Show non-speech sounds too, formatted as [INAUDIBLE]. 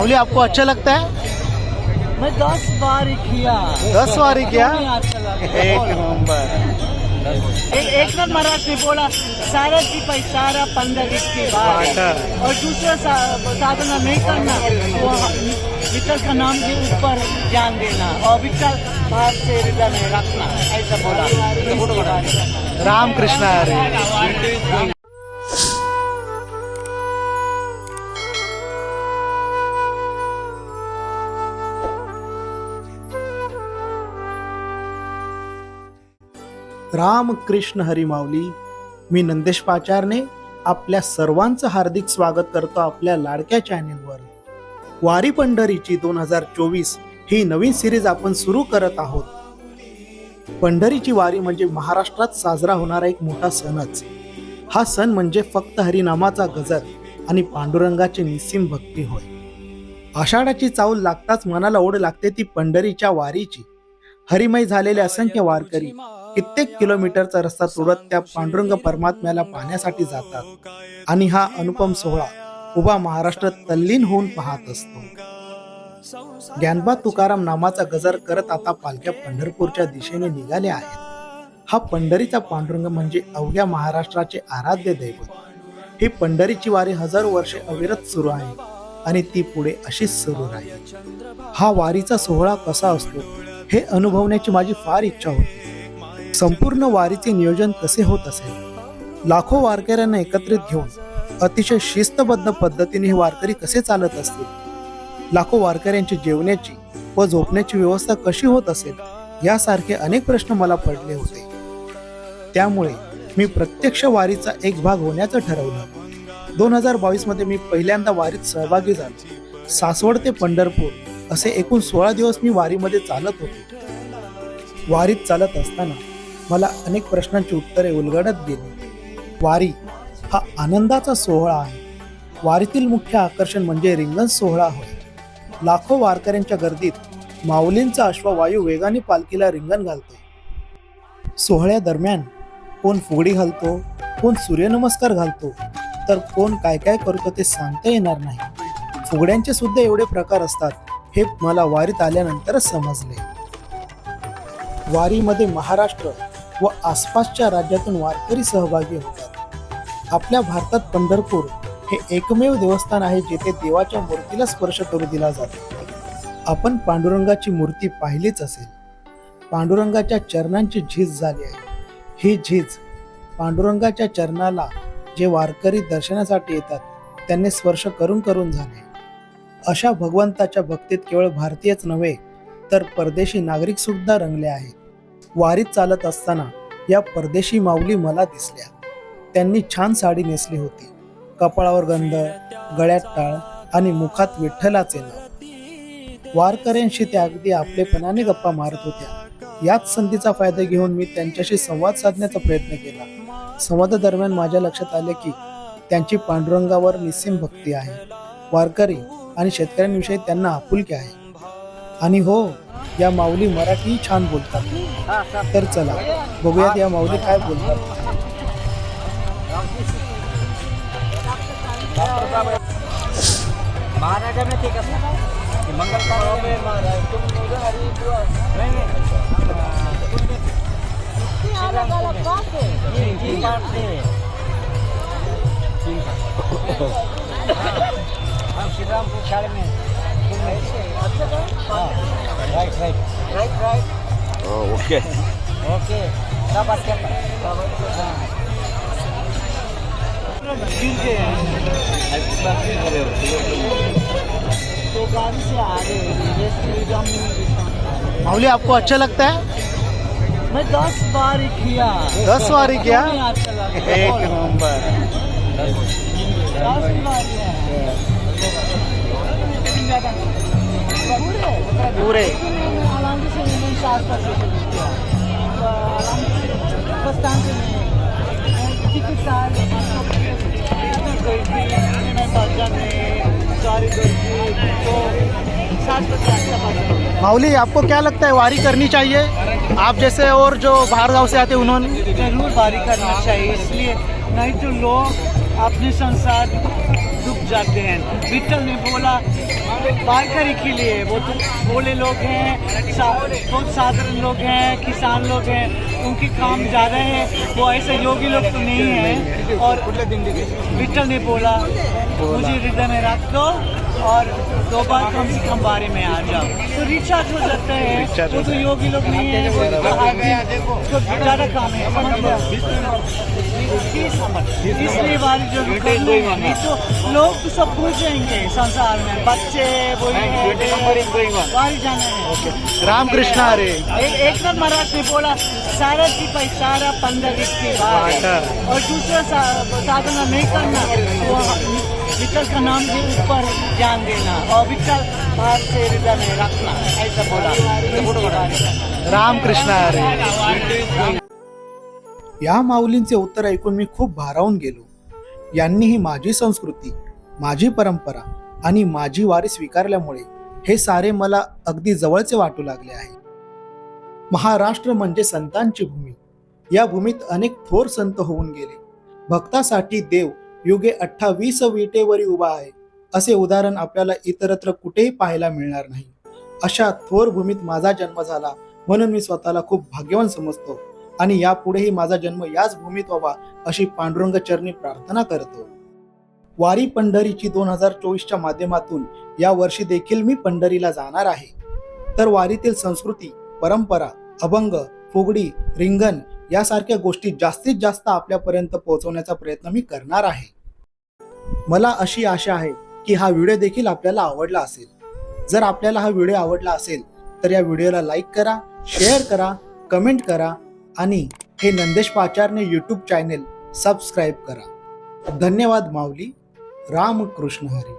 माऊली आपको अच्छा लगता है? मैं दस बार ही किया। दस बारी किया? नहीं अच्छा [LAUGHS] एक नंबर। एक एक बार मराठी बोला सारा की पैसारा पंद्रह की बात वाटर. और दूसरा सा- साधना नहीं करना वो विठल का नाम के ऊपर ध्यान देना और विठल बाहर से हृदय में रखना ऐसा बोला। राम कृष्ण हरे। राम कृष्ण हरी मी नंदेश पाचारने आपल्या सर्वांचं हार्दिक स्वागत करतो आपल्या लाडक्या चॅनेलवर. वारी पंढरीची दोन हजार चोवीस ही नवीन सिरीज आपण सुरू करत आहोत. पंढरीची वारी म्हणजे महाराष्ट्रात साजरा होणारा एक मोठा सणच. हा सण म्हणजे फक्त हरिनामाचा गजर आणि पांडुरंगाची निस्सीम भक्ती होय. आषाढाची चाऊल लागताच मनाला ओढ लागते ती पंढरीच्या वारीची. हरिमय झालेले असंख्य वारकरी कित्येक किलोमीटरचा रस्ता तोडत त्या पांडुरंग परमात्म्याला पाहण्यासाठी जातात. आणि हा अनुपम सोहळा उभा महाराष्ट्र तल्लीन होऊन पाहत असतो. ज्ञानबा तुकाराम नामाचा गजर करत आता पालख्या पंढरपूरच्या दिशेने निघाले आहेत. हा पंढरीचा पांडुरंग म्हणजे अवघ्या महाराष्ट्राचे आराध्य दैवत. ही पंढरीची वारी हजारो वर्षे अविरत सुरू आहे आणि ती पुढे अशीच सुरू राहील. हा वारीचा सोहळा कसा असतो हे अनुभवण्याची माझी फार इच्छा होती. संपूर्ण वारीचे नियोजन कसे होत असेल? लाखो वारकऱ्यांना एकत्रित घेऊन अतिशय शिस्तबद्ध पद्धतीने हे वारकरी कसे चालत असतील? लाखो वारकऱ्यांची जेवण्याची व झोपण्याची व्यवस्था कशी होत असेल? यासारखे अनेक प्रश्न मला पडले होते. त्यामुळे मी प्रत्यक्ष वारीचा एक भाग होण्याचं ठरवलं. दोन हजार बावीसमध्ये मी पहिल्यांदा वारीत सहभागी झालो. सासवड ते पंढरपूर असे एकूण सोळा दिवस मी वारीमध्ये चालत होतो. वारीत चालत असताना मला अनेक प्रश्नांची उत्तरे उलगडत गेली. वारी हा आनंदाचा सोहळा आहे. वारीतील मुख्य आकर्षण म्हणजे रिंगण सोहळा होय. लाखो वारकऱ्यांच्या गर्दीत माऊलींचा अश्ववायू वेगाने पालखीला रिंगण घालते सोहळ्यादरम्यान कोण फुगडी घालतो कोण सूर्यनमस्कार घालतो तर कोण काय काय करतो ते सांगता येणार नाही. फुगड्यांचे सुद्धा एवढे प्रकार असतात हे मला वारीत आल्यानंतरच समजले. वारीमध्ये महाराष्ट्र व आसपासच्या राज्यातून वारकरी सहभागी होतात. आपल्या भारतात पंढरपूर हे एकमेव देवस्थान आहे जेथे देवाच्या मूर्तीला स्पर्श करू दिला जातो. आपण पांडुरंगाची मूर्ती पाहिलीच असेल. पांडुरंगाच्या चरणांची झीज झाली आहे. ही झीज पांडुरंगाच्या चरणाला जे वारकरी दर्शनासाठी येतात त्यांनी स्पर्श करून करून झाले. अशा भगवंताच्या भक्तीत केवळ भारतीयच नव्हे तर परदेशी नागरिक सुद्धा रंगले आहेत. वारीत चालत असताना या परदेशी माऊली मला दिसल्या. त्यांनी छान साडी नेसली होती. कपाळावर गंध गळ्यात टाळ आणि मुखात विठ्ठलाचे नाव. वारकऱ्यांशी त्या अगदी आपलेपणाने गप्पा मारत होत्या. याच संधीचा फायदा घेऊन मी त्यांच्याशी संवाद साधण्याचा प्रयत्न केला. संवादादरम्यान माझ्या लक्षात आले की त्यांची पांडुरंगावर निस्सीम भक्ती आहे. वारकरी आणि शेतकऱ्यांविषयी त्यांना आपुलकी आहे. आणि हो या माऊली मराठी छान बोलतात. तर चला बघूयात या माऊली काय बोलतात. महाराजा में थे मंगल कार्य में महाराज तुम मुझे हरी नहीं नहीं तीन थे तीन हम शाले में right right right okay okay क्या बात करता तो गाड़ी से आ रहे हैं ये श्रीराम में माऊली आपको अच्छा लगता है? मैं दस बार किया। दस बारी किया? नहीं अच्छा लगा एक नंबर। दस बार किया पुरे। माऊली आपको क्या लगता है वारी करनी चाहिए? आप जैसे और जो बाहर गाँव से आते हैं उन्होंने ज़रूर वारी करना चाहिए इसलिए नहीं तो लोग अपने संसार डूब जाते हैं। विठल ने बोला वारकरी के लिए। वो तो भोले लोग हैं बहुत साधारण लोग हैं किसान लोग हैं उनके काम ज़्यादा है। वो ऐसे योगी लोग तो नहीं है। और विठल ने बोला। मुझे हृदय में रख दो और दो बार कम से कम बारे में आ जाओ। तो रिचार्ज हो जाता है। वो तो योगी लोग नहीं है वो तो ज़्यादा काम है इसलिए वाली जो नहीं तो लोग तो सब भूल जाएँगे संसार में। बच्चे बोले वारी जाना है। रामकृष्ण हरे। एक एक बार महाराज ने बोला सारा की पैसारा पंद्रह की बात है। और दूसरा साधना नहीं करना वो विठल का नाम के ऊपर ध्यान देना और विठल बाहर से में रखना ऐसा बोला। रामकृष्ण हरे। या माऊलींचे उत्तर ऐकून मी खूप भारावून गेलो. यांनी ही माझी संस्कृती माझी परंपरा आणि माझी वारी स्वीकारल्यामुळे हे सारे मला अगदी जवळचे वाटू लागले आहे. महाराष्ट्र म्हणजे संतांची भूमी. या भूमीत अनेक थोर संत होऊन गेले. भक्तासाठी देव युगे अठ्ठावीस विटेवरी उभा आहे. असे उदाहरण आपल्याला इतरत्र कुठेही पाहायला मिळणार नाही. अशा थोर भूमीत माझा जन्म झाला म्हणून मी स्वतःला खूप भाग्यवान समजतो आणि यापुढेही माझा जन्म याच भूमीत व्हावा अशी पांडुरंग चरणी प्रार्थना करतो. वारी पंढरीची दोन हजार चोवीसच्या माध्यमातून या वर्षी देखील मी पंढरीला जाणार आहे. तर वारीतील संस्कृती परंपरा अभंग फुगडी रिंगण यासारख्या गोष्टी जास्तीत जास्त आपल्यापर्यंत पोहोचवण्याचा प्रयत्न मी करणार आहे. मला अशी आशा आहे की हा व्हिडिओ देखील आपल्याला आवडला असेल. जर आपल्याला हा व्हिडिओ आवडला असेल तर या व्हिडिओला लाईक करा शेअर करा कमेंट करा आणि हे Nandesh Pacharne YouTube channel subscribe करा. धन्यवाद माऊली. रामकृष्ण हरी.